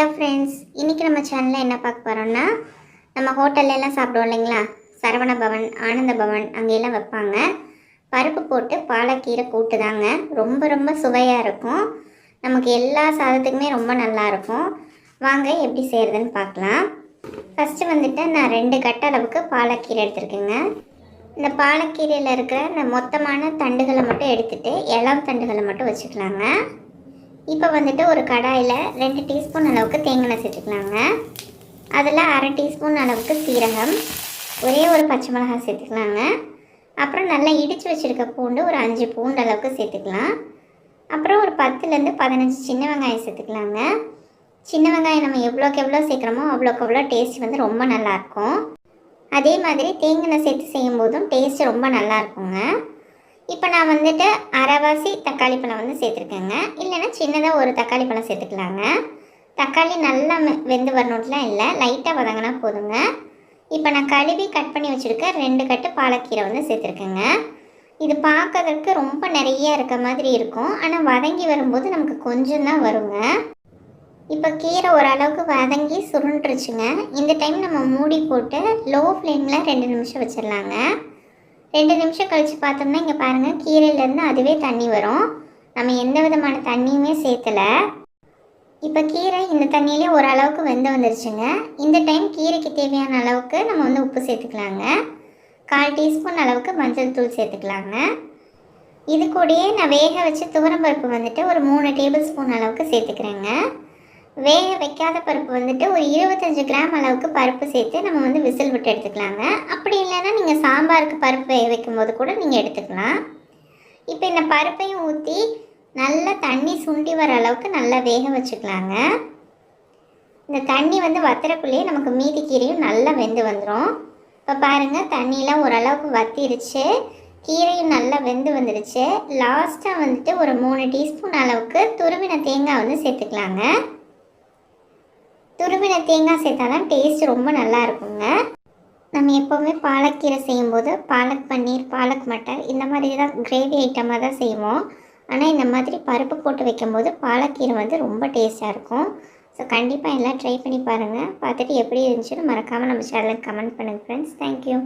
Hello friends இன்றைக்கி நம்ம சேனலில் என்ன பார்க்க போகிறோம்னா நம்ம ஹோட்டல்லலாம் சாப்பிடுவோம் இல்லைங்களா? சரவண பவன் ஆனந்த பவன் அங்கேயெல்லாம் வைப்பாங்க. பருப்பு போட்டு பாலக்கீரை கூட்டு தாங்க ரொம்ப ரொம்ப சுவையாக இருக்கும். நமக்கு எல்லா சாதத்துக்குமே ரொம்ப நல்லா இருக்கும். வாங்க எப்படி செய்கிறதுன்னு பார்க்கலாம். ஃபஸ்ட்டு வந்துட்டு நான் ரெண்டு கட்ட அளவுக்கு பாலக்கீரை எடுத்துருக்கேங்க. இந்த பாலக்கீரையில் இருக்கிற இந்த மொத்தமான தண்டுகளை மட்டும் எடுத்துகிட்டு இளம் தண்டுகளை மட்டும் வச்சுக்கலாங்க. இப்போ வந்துட்டு ஒரு கடாயில் ரெண்டு டீஸ்பூன் அளவுக்கு தேங்காய் சேர்த்துக்கலாங்க. அதில் அரை டீஸ்பூன் அளவுக்கு சீரகம் ஒரே ஒரு பச்சை மிளகாய் சேர்த்துக்கலாங்க. அப்புறம் நல்லா இடித்து வச்சுருக்க பூண்டு ஒரு அஞ்சு பூண்டு அளவுக்கு சேர்த்துக்கலாம். அப்புறம் ஒரு பத்துலேருந்து பதினஞ்சு சின்ன வெங்காயம் சேர்த்துக்கலாங்க. சின்ன வெங்காயம் நம்ம எவ்வளோக்கு எவ்வளோ சேர்க்குறோமோ அவ்வளோக்கு அவ்வளோ டேஸ்ட் வந்து ரொம்ப நல்லாயிருக்கும். அதே மாதிரி தேங்காய் சேர்த்து செய்யும்போதும் டேஸ்ட் ரொம்ப நல்லா இருக்குங்க இப்போ நான் வந்துட்டு அரைவாசி தக்காளி பழம் வந்து சேர்த்துருக்கேங்க. இல்லைன்னா சின்னதாக ஒரு தக்காளி பழம் சேர்த்துக்கலாங்க. தக்காளி நல்லா வெந்து வரணுன்ட்டுலாம் இல்லை. லைட்டாக வதங்கினா போதுங்க. இப்போ நான் கழுவி கட் பண்ணி வச்சுருக்க ரெண்டு கட்டு பாலக்கீரை வந்து சேர்த்துருக்கேங்க. இது பார்க்கறதுக்கு ரொம்ப நிறைய இருக்க மாதிரி இருக்கும். ஆனால் வதங்கி வரும்போது நமக்கு கொஞ்சம் தான் வருங்க. இப்போ கீரை ஓரளவுக்கு வதங்கி சுருண்டுருச்சுங்க. இந்த டைம் நம்ம மூடி போட்டு லோ ஃப்ளேமில் ரெண்டு நிமிஷம் வச்சிடலாங்க ரெண்டு நிமிஷம் கழித்து பார்த்தோம்னா இங்கே பாருங்கள் கீரையிலேருந்து அதுவே தண்ணி வரும். நம்ம எந்த விதமான தண்ணியுமே சேர்த்தலை இப்போ கீரை இந்த தண்ணியிலே ஓரளவுக்கு வெந்து வந்துருச்சுங்க. இந்த டைம் கீரைக்கு தேவையான அளவுக்கு நம்ம வந்து உப்பு சேர்த்துக்கலாங்க. கால் டீஸ்பூன் அளவுக்கு மஞ்சள் தூள் சேர்த்துக்கலாங்க. இது கூடயே நான் வேக வச்சு துவரம்பருப்பு வந்துட்டு ஒரு மூணு டேபிள் ஸ்பூன் அளவுக்கு சேர்த்துக்கிறேங்க. வேக வைக்காத பருப்பு வந்துட்டு ஒரு இருபத்தஞ்சு கிராம் அளவுக்கு பருப்பு சேர்த்து நம்ம வந்து விசில் விட்டு எடுத்துக்கலாங்க. அப்படி இல்லைன்னா நீங்கள் சாம்பாருக்கு பருப்பு வேக வைக்கும்போது கூட நீங்கள் எடுத்துக்கலாம். இப்போ இந்த பருப்பையும் ஊற்றி நல்லா தண்ணி சுண்டி வர அளவுக்கு நல்லா வேக வச்சுக்கலாங்க. இந்த தண்ணி வந்து வத்துறக்குள்ளேயே நமக்கு மீதி கீரையும் நல்லா வெந்து வந்துடும் இப்போ பாருங்கள் தண்ணியெலாம் ஓரளவுக்கு வத்திருச்சு. கீரையும் நல்லா வெந்து வந்துடுச்சு லாஸ்ட்டாக வந்துட்டு ஒரு மூணு டீஸ்பூன் அளவுக்கு துருவின தேங்காய் வந்து சேர்த்துக்கலாங்க. துருவின தேங்காய் சேர்த்தா தான் டேஸ்ட் ரொம்ப நல்லா இருக்குங்க. நம்ம எப்போவுமே பாலக்கீரை செய்யும்போது பாலக் பன்னீர் பாலக் மட்டர் இந்த மாதிரி தான் கிரேவி ஐட்டமாக தான் செய்வோம். ஆனால் இந்த மாதிரி பருப்பு போட்டு வைக்கும்போது பாலக்கீரை வந்து ரொம்ப டேஸ்ட்டாக இருக்கும். ஸோ கண்டிப்பாக எல்லாம் ட்ரை பண்ணி பாருங்கள் பார்த்துட்டு எப்படி இருந்துச்சுன்னு மறக்காமல் நம்ம சேனலுக்கு கமெண்ட் பண்ணுங்கள் ஃப்ரெண்ட்ஸ் தேங்க்யூ